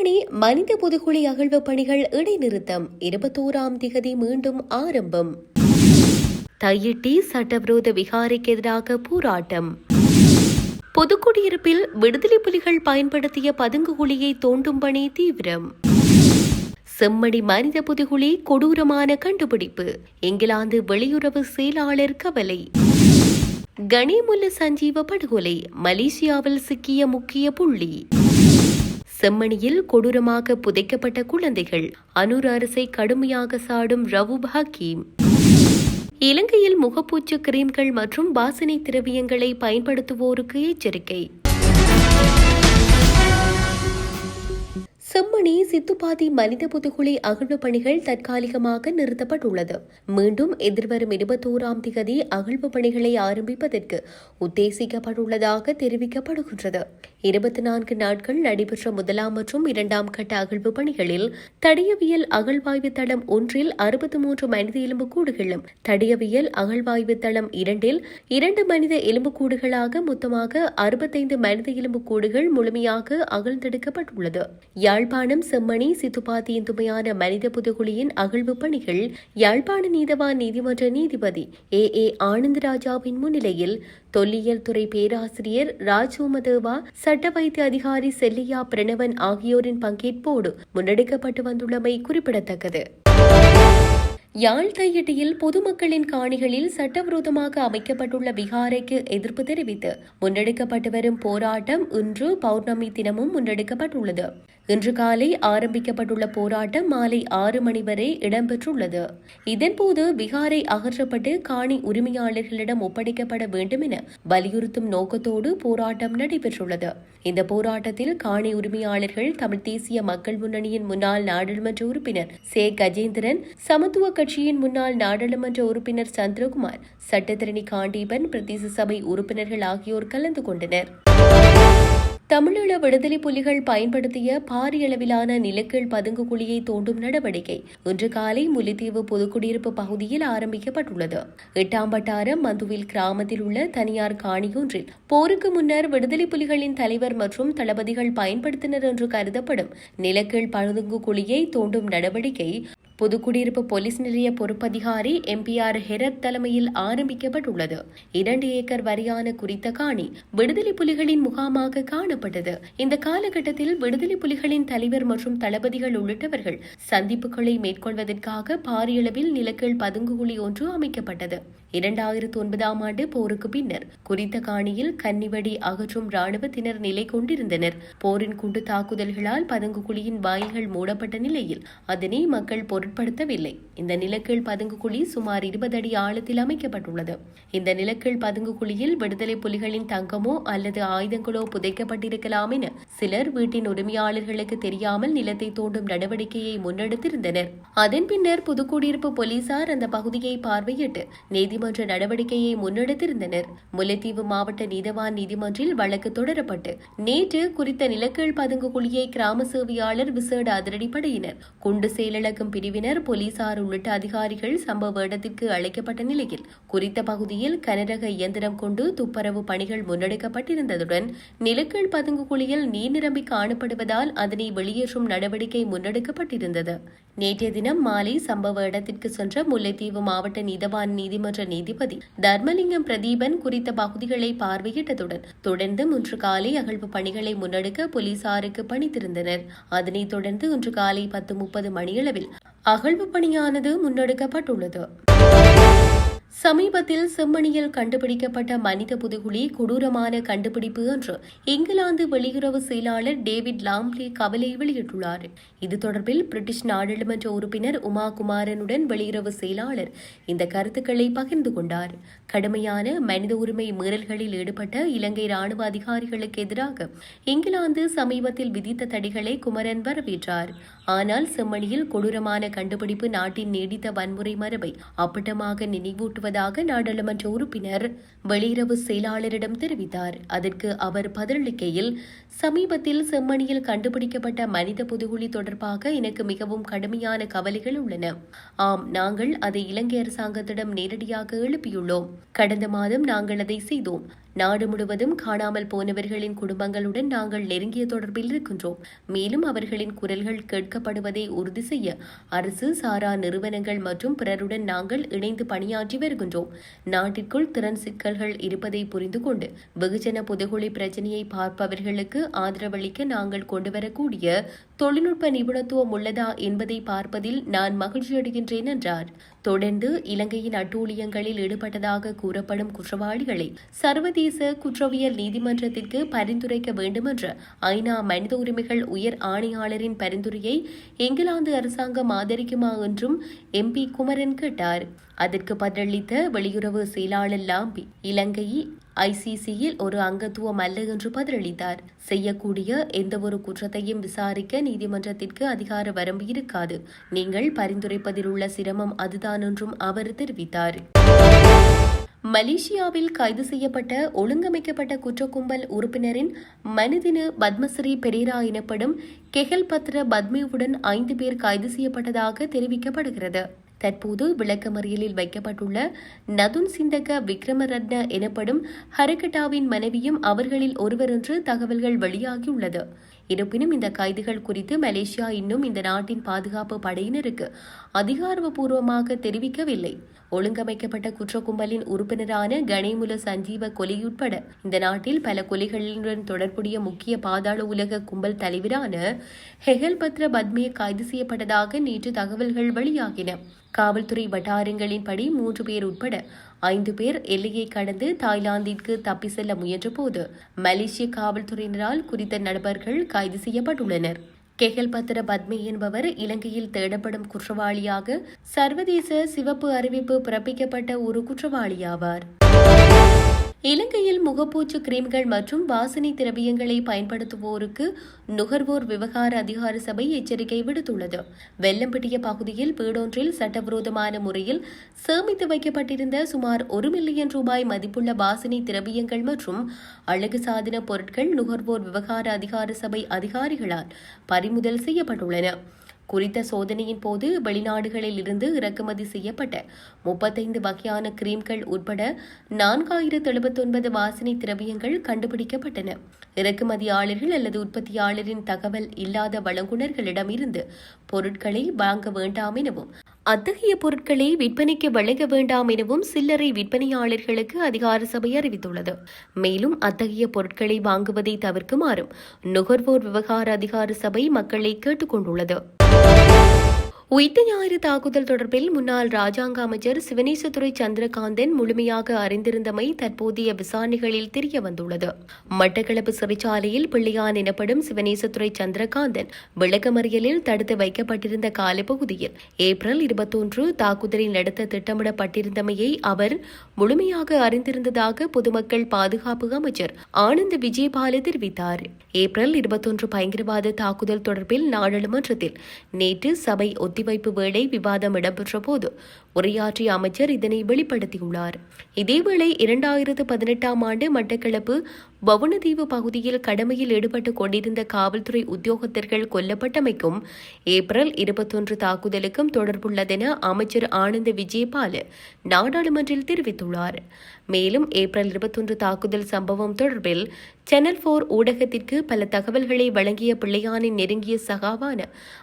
Germany மனித புதுகுழி அகழ்வு பணிகள் இடைநிறுத்தம். இருபத்தோராம் திகதி மீண்டும் ஆரம்பம். தையிட்டி சட்டவிரோத விகாரிக்கு எதிராக போராட்டம். பொதுக்குடியிருப்பில் விடுதலை புலிகள் பயன்படுத்திய பதுங்கு குழியை தோண்டும் பணி தீவிரம். செம்மணி மனித புதுகுழி கொடூரமான கண்டுபிடிப்பு. இங்கிலாந்து வெளியுறவு செயலாளர் கவலை. கனிமுல்ல சஞ்சீவ படுகொலை. மலேசியாவில் சிக்கிய முக்கிய புள்ளி. செம்மணியில் கொடூரமாக புதைக்கப்பட்ட குழந்தைகள். அனூர் அரசை கடுமையாக சாடும் ரவூப் ஹக்கீம் இலங்கையில் முகப்பூச்சு கிரீம்கள் மற்றும் வாசனை திரவியங்களை பயன்படுத்துவோருக்கு எச்சரிக்கை. செம்மணி சித்துப்பாதி மனித புதுகுழி அகழ்வு பணிகள் தற்காலிகமாக நிறுத்தப்பட்டுள்ளது. மீண்டும் எதிர்வரும் இருபத்தோராம் திகதி அகழ்வு பணிகளை ஆரம்பிப்பதற்கு உத்தேசிக்கப்பட்டுள்ளதாக தெரிவிக்கப்படுகின்றது. இருபத்தி நான்கு நாட்கள் நடைபெற்ற முதலாம் மற்றும் இரண்டாம் கட்ட அகழ்வு பணிகளில் தடியவியல் அகழ்வாய்வு தளம் ஒன்றில் அறுபத்தி மூன்று மனித எலும்புக்கூடுகளும் தடியவியல் அகழ்வாய்வு தளம் இரண்டில் இரண்டு மனித எலும்புக்கூடுகளாக மொத்தமாக அறுபத்தைந்து மனித எலும்புக்கூடுகள் முழுமையாக அகழ்ந்தெடுக்கப்பட்டுள்ளது. யாழ்ப்பாணம் செம்மணி சித்துப்பாத்தி துமையான மனித புதுகுழியின் அகழ்வு பணிகள் யாழ்ப்பாண நீதவான் நீதிமன்ற நீதிபதி ஏ. ஏ. ஆனந்தராஜாவின் முன்னிலையில் தொல்லியல் துறை பேராசிரியர் ராஜோமதேவா சட்ட வைத்திய அதிகாரி செல்லியா பிரணவன் ஆகியோரின் பங்கேற்போடு முன்னெடுக்கப்பட்டு வந்துள்ளமை குறிப்பிடத்தக்கது. யாழ் தையிட்டியில் பொதுமக்களின் காணிகளில் சட்டவிரோதமாக அமைக்கப்பட்டுள்ள விகாரைக்கு எதிர்ப்பு தெரிவித்து முன்னெடுக்கப்பட்டு வரும் போராட்டம் இன்று பௌர்ணமி தினமும் முன்னெடுக்கப்பட்டுள்ளது. இன்று காலை ஆரம்பிக்கப்பட்டுள்ள போராட்டம் மாலை ஆறு மணி வரை இடம்பெற்றுள்ளது. இதன்போது விகாரை அகற்றப்பட்டு காணி உரிமையாளர்களிடம் ஒப்படைக்கப்பட வேண்டும் என வலியுறுத்தும் நோக்கத்தோடு போராட்டம் நடைபெற்றுள்ளது. இந்த போராட்டத்தில் காணி உரிமையாளர்கள் தமிழ் தேசிய மக்கள் முன்னணியின் முன்னாள் நாடாளுமன்ற உறுப்பினர் சே. கஜேந்திரன் சமத்துவ கட்சியின் முன்னாள் நாடாளுமன்ற உறுப்பினர் சந்திரகுமார் சட்டத்திரணி காண்டீபன் பிரதேச சபை உறுப்பினர்கள் ஆகியோர் கலந்து கொண்டனர். தமிழீழ விடுதலை புலிகள் பயன்படுத்திய பாரியளவிலான நிலக்கீழ் பதுங்கு குழியை தோண்டும் நடவடிக்கை இன்று காலை முல்லைத்தீவு பொதுக்குடியிருப்பு பகுதியில் ஆரம்பிக்கப்பட்டுள்ளது. எட்டாம் வட்டாரம் மந்துவில் கிராமத்தில் உள்ள தனியார் காணியொன்றில் போருக்கு முன்னர் விடுதலை புலிகளின் தலைவர் மற்றும் தளபதிகள் பயன்படுத்தினர் என்று கருதப்படும் நிலக்கீழ் பதுங்கு குழியை தோண்டும் நடவடிக்கை புதுக்குடியிருப்பு போலீஸ் நிலைய பொறுப்பதிகாரி எம்பிஆர் ஹெரத் தலைமையில் ஆரம்பிக்கப்பட்டுள்ளது. இரண்டு ஏக்கர் வரியான குறித்த காணி விடுதலை புலிகளின் முகாமாக காணப்பட்டது. இந்த காலகட்டத்தில் விடுதலை புலிகளின் தலைவர் மற்றும் தளபதிகள் உள்ளிட்டவர்கள் சந்திப்புகளை மேற்கொள்வதற்காக பாரியளவில் நிலக்கீழ் பதுங்குகுழி ஒன்று அமைக்கப்பட்டது. இரண்டாயிரத்து ஒன்பதாம் ஆண்டு போருக்கு பின்னர் குறித்த காணியில் கன்னிவடி அகற்றும் ராணுவத்தினர் நிலை கொண்டிருந்தனர். போரின் குண்டு தாக்குதல்களால் பதுங்கு குழியின் வாயில்கள் மூடப்பட்ட நிலையில் அதனை மக்கள் பொருட்படுத்தவில்லை. இந்த நிலக்கீழ் பதுங்கு குழி சுமார் இருபது அடி ஆழத்தில் அமைக்கப்பட்டுள்ளது. இந்த நிலக்கீழ் பதுங்கு குழியில் விடுதலை புலிகளின் தங்கமோ அல்லது ஆயுதங்களோ புதைக்கப்பட்டிருக்கலாம் என சிலர் வீட்டின் உரிமையாளர்களுக்கு தெரியாமல் நிலத்தை தோண்டும் நடவடிக்கையை முன்னெடுத்திருந்தனர். அதன் பின்னர் புதுக்குடியிருப்பு போலீசார் அந்த பகுதியை பார்வையிட்டு நீதி நீதிமன்ற நடவடிக்கையை முன்னெடுத்திருந்தனர். முல்லைத்தீவு மாவட்ட நீதவான் நீதிமன்றில் வழக்கு தொடரப்பட்டு நேற்று குறித்த நிலக்கீழ் பதுங்கு குழியை கிராம சேவையாளர் விசேட அதிரடிப்படையினர் குண்டு செயலிழக்கும் பிரிவினர் போலீசார் உள்ளிட்ட அதிகாரிகள் சம்பவ இடத்திற்கு அழைக்கப்பட்ட நிலையில் குறித்த பகுதியில் கனரக இயந்திரம் கொண்டு துப்புரவு பணிகள் முன்னெடுக்கப்பட்டிருந்ததுடன் நிலக்கீழ் பதுங்கு குழியில் நீர் நிரம்பி காணப்படுவதால் அதனை வெளியேற்றும் நடவடிக்கை முன்னெடுக்கப்பட்டிருந்தது. நேற்றைய தினம் மாலை சம்பவ இடத்திற்கு சென்ற முல்லைத்தீவு மாவட்ட நீதவான் நீதிமன்ற நீதிபதி தர்மலிங்கம் பிரதீபன் குறித்த பகுதிகளை பார்வையிட்டதுடன் தொடர்ந்து இன்று காலை அகழ்வு பணிகளை முன்னெடுக்க போலீசாருக்கு பணித்திருந்தனர். அதனைத் தொடர்ந்து இன்று காலை பத்து முப்பது மணியளவில் அகழ்வு பணியானது முன்னெடுக்கப்பட்டுள்ளது. சமீபத்தில் செம்மணியில் கண்டுபிடிக்கப்பட்ட மனித புதுகுழி கொடூரமான கண்டுபிடிப்பு என்று இங்கிலாந்து வெளியுறவு செயலாளர் டேவிட் லாம்ப்லே கவலை வெளியிட்டுள்ளார். இது தொடர்பில் பிரிட்டிஷ் நாடாளுமன்ற உறுப்பினர் உமா குமாரனுடன் வெளியுறவு செயலாளர் இந்த கருத்துக்களை பகிர்ந்து கொண்டார். கடுமையான மனித உரிமை மீறல்களில் ஈடுபட்ட இலங்கை ராணுவ அதிகாரிகளுக்கு எதிராக இங்கிலாந்து சமீபத்தில் விதித்த தடைகளை குமரன் வரவேற்றார். ஆனால் செம்மணியில் கொடூரமான கண்டுபிடிப்பு நாட்டின் நீடித்த வன்முறை மரபை அப்பட்டமாக நினைவூட்டும் நினைவூட்டுவதாக நாடாளுமன்ற உறுப்பினர் வெளியுறவு செயலாளரிடம் தெரிவித்தார். அதற்கு அவர் பதிலளிக்கையில் சமீபத்தில் செம்மணியில் கண்டுபிடிக்கப்பட்ட மனித புதுகுழி தொடர்பாக எனக்கு மிகவும் கடுமையான கவலைகள் உள்ளன. ஆம் நாங்கள் அதை இலங்கை அரசாங்கத்திடம் நேரடியாக எழுப்பியுள்ளோம். கடந்த மாதம் நாங்கள் அதை செய்தோம். நாடு முழுவதும் காணாமல் போனவர்களின் குடும்பங்களுடன் நாங்கள் நெருங்கிய தொடர்பில் இருக்கின்றோம். மேலும் அவர்களின் குரல்கள் கேட்கப்படுவதை உறுதி செய்ய அரசு சாரா நிறுவனங்கள் மற்றும் பிறருடன் நாங்கள் இணைந்து பணியாற்றி வருகின்றோம். நாட்டிற்குள் திறன் சிக்கல்கள் இருப்பதை புரிந்து கொண்டு வெகுஜன புதுகுழி பிரச்சனையை பார்ப்பவர்களுக்கு ஆதரவளிக்க நாங்கள் கொண்டுவரக்கூடிய தொழில்நுட்ப நிபுணத்துவம் உள்ளதா என்பதை பார்ப்பதில் நான் மகிழ்ச்சியடைகின்றேன் என்றார். தொடர்ந்து இலங்கையின் அட்டூழியங்களில் ஈடுபட்டதாக கூறப்படும் குற்றவாளிகளை சர்வதேச குற்றவியல் நீதிமன்றத்திற்கு பரிந்துரைக்க வேண்டுமென்ற ஐநா மனித உரிமைகள் உயர் ஆணையாளரின் பரிந்துரையை இங்கிலாந்து அரசாங்கம் ஆதரிக்குமா என்றும் எம்பி குமரன் கேட்டார். அதற்கு பதிலளித்த வெளியுறவு செயலாளர் லாம்பி இலங்கை ஐசிசியில் ஒரு அங்கத்துவம் அல்ல என்று பதிலளித்தார். செய்யக்கூடிய எந்தவொரு குற்றத்தையும் விசாரிக்க நீதிமன்றத்திற்கு அதிகார வரம்பு இருக்காது. நீங்கள் பரிந்துரைப்பதில் உள்ள சிரமம் அதுதான் என்றும் அவர் தெரிவித்தார். மலேசியாவில் கைது செய்யப்பட்ட ஒழுங்கமைக்கப்பட்ட குற்றக்கும்பல் உறுப்பினரின் மனிதின பத்மஸ்ரீ பெரேரா எனப்படும் கெஹல் பத்ர பத்மியுடன் ஐந்து பேர் கைது செய்யப்பட்டதாக தெரிவிக்கப்படுகிறது. தற்போது விளக்கமறியலில் வைக்கப்பட்டுள்ள நதுன் சிந்தக விக்ரமரத்ன எனப்படும் ஹரகட்டாவின் மனைவியும் அவர்களில் ஒருவர் என்று தகவல்கள் வெளியாகியுள்ளது. இருப்பினும் இந்த கைதுகள் குறித்து மலேசியா இன்னும் இந்த நாட்டின் பாதுகாப்பு படையினருக்கு அதிகாரப்பூர்வமாக தெரிவிக்கவில்லை. ஒழுங்கமைக்கப்பட்ட குற்ற கும்பலின் உறுப்பினரான கணேமுல சஞ்சீவ கொலையுட்பட இந்த நாட்டில் பல கொலைகளுடன் தொடர்புடைய முக்கிய பாதாள உலக கும்பல் தலைவரான ஹெகல் பத்ர பத்மிய கைது செய்யப்பட்டதாக நேற்று தகவல்கள் வெளியாகின. காவல்துறை வட்டாரங்களின்படி மூன்று பேர் உட்பட ஐந்து பேர் எல்லையை கடந்து தாய்லாந்திற்கு தப்பி செல்ல முயன்றபோது மலேசிய காவல்துறையினரால் குறித்த நபர்கள் கைது செய்யப்பட்டுள்ளனர். கெஹல் பத்திர பத்மி என்பவர் இலங்கையில் தேடப்படும் குற்றவாளியாக சர்வதேச சிவப்பு அறிவிப்பு பிறப்பிக்கப்பட்ட ஒரு குற்றவாளியாவார். இலங்கையில் முகப்பூச்சு கிரீம்கள் மற்றும் வாசனை திரவியங்களை பயன்படுத்துவோருக்கு நுகர்வோர் விவகார அதிகார சபை எச்சரிக்கை விடுத்துள்ளது. வெள்ளம்பிட்டிய பகுதியில் வீடொன்றில் சட்டவிரோதமான முறையில் சேமித்து வைக்கப்பட்டிருந்த சுமார் ஒரு மில்லியன் ரூபாய் மதிப்புள்ள வாசனை திரவியங்கள் மற்றும் அழகு சாதன பொருட்கள் நுகர்வோர் விவகார அதிகார சபை அதிகாரிகளால் பறிமுதல் செய்யப்பட்டுள்ளன. குறித்த சோதனையின் போது வெளிநாடுகளில் இருந்து இறக்குமதி செய்யப்பட்ட முப்பத்தைந்து வகையான கிரீம்கள் உட்பட நான்காயிரத்து எழுபத்தொன்பது வாசனை திரவியங்கள் கண்டுபிடிக்கப்பட்டன. இறக்குமதியாளர்கள் அல்லது உற்பத்தியாளரின் தகவல் இல்லாத வழங்குனர்களிடமிருந்து பொருட்களை வாங்க வேண்டாம் எனவும் அத்தகைய பொருட்களை விற்பனைக்கு வழங்க வேண்டாம் எனவும் சில்லறை விற்பனையாளர்களுக்கு அதிகார சபை அறிவித்துள்ளது. மேலும் அத்தகைய பொருட்களை வாங்குவதை தவிர்க்குமாறும் நுகர்வோர் விவகார அதிகார சபை மக்களை கேட்டுக்கொண்டுள்ளது. உயிர்த்த ஞாயிறு தாக்குதல் தொடர்பில் முன்னாள் ராஜாங்க அமைச்சர் சிவனேசதுரை சந்திரகாந்தன் முழுமையாக அறிந்திருந்தமை தற்போதைய விசாரணைகளில் தெரிய வந்துள்ளது மட்டக்களப்பு சிறைச்சாலையில் பிள்ளையான் எனப்படும் சிவனேசதுரை சந்திரகாந்தன் விளக்கமறியலில் தடுத்து வைக்கப்பட்டிருந்த காலப்பகுதியில் ஏப்ரல் இருபத்தொன்று தாக்குதலை நடத்த திட்டமிடப்பட்டிருந்தமையை அவர் முழுமையாக அறிந்திருந்ததாக பொதுமக்கள் பாதுகாப்பு அமைச்சர் ஆனந்த் விஜயபால தெரிவித்தார். ஏப்ரல் இருபத்தொன்று பயங்கரவாத தாக்குதல் தொடர்பில் நாடாளுமன்றத்தில் நேற்று சபை ஒத்தி ஒத்திவைப்பு வேளை விவாதம் இடம்பெற்ற போது உரையாற்றிய அமைச்சர் இதனை வெளிப்படுத்தியுள்ளார். இதேவேளை இரண்டாயிரத்து பதினெட்டாம் ஆண்டு மட்டக்களப்பு வவுனதீவு பகுதியில் கடமையில் ஈடுபட்டு கொண்டிருந்த காவல்துறை உத்தியோகத்தர்கள் கொல்லப்பட்டமைக்கும் ஏப்ரல் இருபத்தொன்று தாக்குதலுக்கும் தொடர்புள்ளதென அமைச்சர் ஆனந்த விஜயபால நாடாளுமன்றில் தெரிவித்துள்ளார். மேலும் ஏப்ரல் இருபத்தொன்று தாக்குதல் சம்பவம் தொடர்பில் சேனல் போர் ஊடகத்திற்கு பல தகவல்களை வழங்கிய பிள்ளையானின் நெருங்கிய சகாவான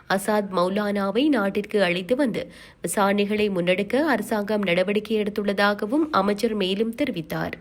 அசாத் மௌலானாவை நாட்டிற்கு அழைத்து வந்து விசாரணைகளை தடுக்க அரசாங்கம் நடவடிக்கை எடுத்துள்ளதாகவும் அமைச்சர் மேலும் தெரிவித்தார்.